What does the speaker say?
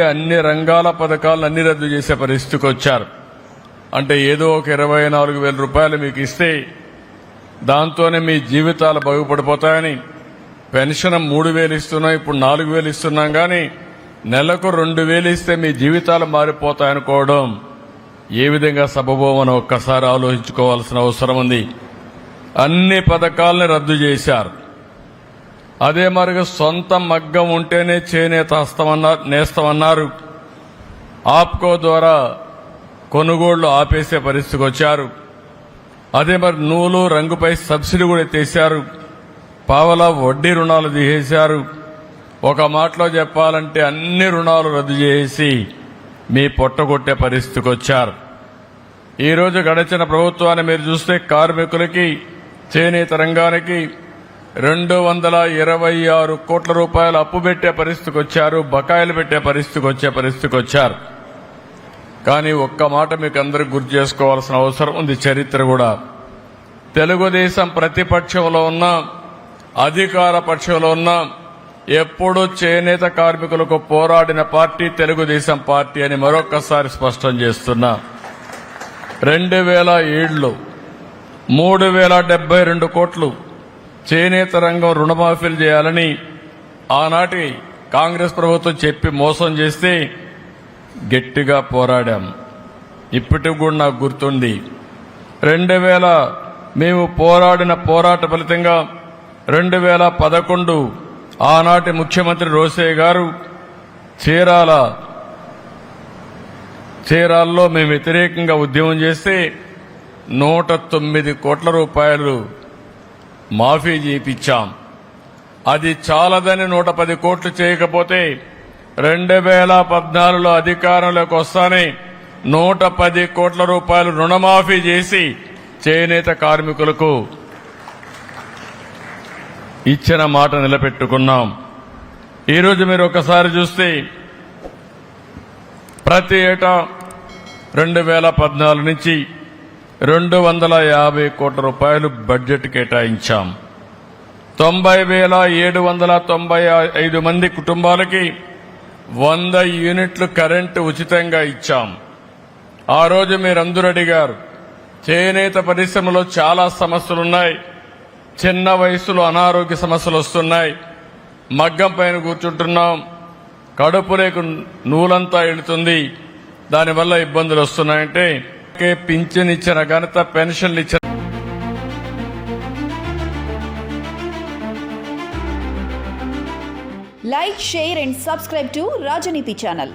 అన్ని రంగాల పథకాలను అన్ని రద్దు చేసే పరిస్థితికి వచ్చారు. అంటే ఏదో ఒక ఇరవై నాలుగు వేల రూపాయలు మీకు ఇస్తే దాంతోనే మీ జీవితాలు బాగుపడిపోతాయని పెన్షన్ మూడు వేలు ఇస్తున్నాం ఇప్పుడు నాలుగు వేలు ఇస్తున్నాం కానీ నెలకు రెండు వేలు ఇస్తే మీ జీవితాలు మారిపోతాయనుకోవడం ఏ విధంగా సబబోమని ఒక్కసారి ఆలోచించుకోవాల్సిన అవసరం ఉంది. అన్ని పథకాలను రద్దు చేశారు. అదే మరి సొంత మగ్గం ఉంటేనే చేనేత హస్తమన్నారు నేస్తామన్నారు. ఆప్కో ద్వారా కొనుగోళ్ళు ఆపేసే పరిస్థితికి వచ్చారు. అదే మరి నూలు రంగుపై సబ్సిడీ కూడా తీశారు పావలా వడ్డీ రుణాలు తీసేశారు. ఒక మాటలో చెప్పాలంటే అన్ని రుణాలు రద్దు చేసి మీ పొట్టగొట్టే పరిస్థితికి వచ్చారు. ఈరోజు గడిచిన ప్రభుత్వాన్ని మీరు చూస్తే కార్మికులకి చేనేత రంగానికి రెండు వందల ఇరవై ఆరు కోట్ల రూపాయలు అప్పు పెట్టే పరిస్థితికి వచ్చారు బకాయిలు పెట్టే పరిస్థితికి వచ్చే పరిస్థితికి వచ్చారు. కానీ ఒక్క మాట మీకు అందరికి గుర్తు చేసుకోవాల్సిన అవసరం ఉంది చరిత్ర కూడా. తెలుగుదేశం ప్రతిపక్షంలో ఉన్న అధికార పక్షంలో ఉన్న ఎప్పుడు చేనేత కార్మికులకు పోరాడిన పార్టీ తెలుగుదేశం పార్టీ అని మరొక్కసారి స్పష్టం చేస్తున్నా. రెండు వేల ఏడులో మూడు వేల డెబ్బై రెండు కోట్లు చేనేత రంగం రుణమాఫీలు చేయాలని ఆనాటి కాంగ్రెస్ ప్రభుత్వం చెప్పి మోసం చేస్తే గట్టిగా పోరాడాం. ఇప్పటికి కూడా నాకు గుర్తుంది. రెండు వేల మేము పోరాడిన పోరాట ఫలితంగా రెండు వేల పదకొండు ఆనాటి ముఖ్యమంత్రి రోసే గారు చీరాల చీరాల్లో మేము వ్యతిరేకంగా ఉద్యమం చేస్తే నూట తొమ్మిది కోట్ల రూపాయలు మాఫీ చేయించాం అది చాలదని నూట పది కోట్లు చేయకపోతే రెండు వేల పద్నాలుగులో అధికారంలోకి వస్తానే నూట పది కోట్ల రూపాయలు రుణమాఫీ చేసి చేనేత కార్మికులకు ఇచ్చిన మాట నిలబెట్టుకున్నాం. ఈరోజు మీరు ఒకసారి చూస్తే ప్రతి ఏటా రెండు వేల పద్నాలుగు నుంచి రెండు వందల యాభై కోట్ల రూపాయలు బడ్జెట్ కేటాయించాం. తొంభై వేల ఏడు వందల తొంభై ఐదు మంది కుటుంబాలకి వంద యూనిట్లు కరెంటు ఉచితంగా ఇచ్చాం. ఆ రోజు మీరందరూ అడిగారు చేనేత పరిశ్రమలో చాలా సమస్యలున్నాయి చిన్న వయసులో అనారోగ్య సమస్యలు వస్తున్నాయి మగ్గం పైన కూర్చుంటున్నాం కడుపు లేకు నూలంతా వెళుతుంది దానివల్ల ఇబ్బందులు వస్తున్నాయంటే పింఛన్ ఇచ్చిన ఘనత పెన్షన్లు ఇచ్చిన Like, share, and subscribe to Rajaniti channel.